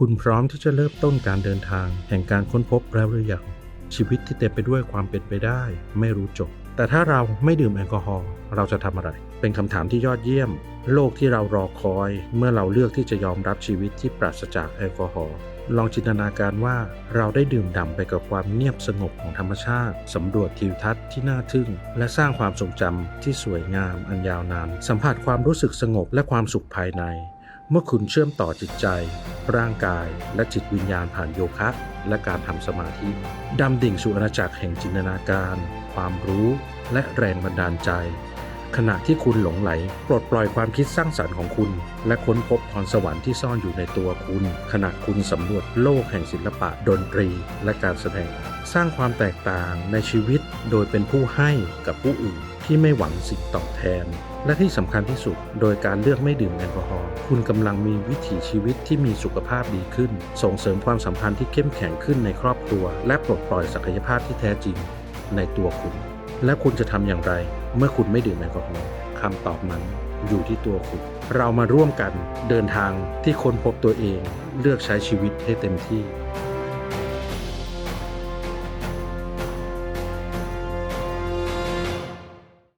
คุณพร้อมที่จะเริ่มต้นการเดินทาง แห่งการค้นพบแล้วหรือยังชีวิตที่เต็มไปด้วยความเป็นไปได้ ไม่รู้จบ แต่ถ้าเราไม่ดื่มแอลกอฮอล์เราจะทำอะไร เป็นคำถามที่ยอดเยี่ยม โลกที่เรารอคอย เมื่อเราเลือกที่จะยอมรับชีวิตที่ปราศจากแอลกอฮอล์ลองจินตนาการว่าเราได้ดื่มด่ำไปกับความเงียบสงบของธรรมชาติ สำรวจทิวทัศน์ที่น่าทึ่ง และสร้างความทรงจำที่สวยงามอันยาวนาน สัมผัสความรู้สึกสงบและความสุขภายใน เมื่อคุณเชื่อมต่อจิตใจ ร่างกายและจิตวิญญาณผ่านโยคะ และการทำสมาธิดำดิ่งสู่อาณาจักรแห่งจินตนาการ ความรู้และแรงบันดาลใจ ขณะที่คุณหลงไหล ปลดปล่อยความคิดสร้างสรรค์ของคุณ และค้นพบพรสวรรค์ที่ซ่อนอยู่ในตัวคุณ ขณะคุณสำรวจโลกแห่งศิลปะดนตรี และการแสดง สร้างความแตกต่างในชีวิตโดยเป็นผู้ให้กับผู้อื่น ที่ไม่หวังสิ่งตอบแทน และที่สำคัญที่สุด โดยการเลือกไม่ดื่มแอลกอฮอล์คุณกำลังมีวิถีชีวิตที่มีสุขภาพดีขึ้น ส่งเสริมความสัมพันธ์ที่เข้มแข็งขึ้นในครอบครัว และปลดปล่อยศักยภาพที่แท้จริงในตัวคุณ และคุณจะทำอย่างไร เมื่อคุณไม่ดื่มแอลกอฮอล์คำตอบนั้นอยู่ที่ตัวคุณ เรามาร่วมกันเดินทางที่ค้นพบตัวเอง เลือกใช้ชีวิตให้เต็มที่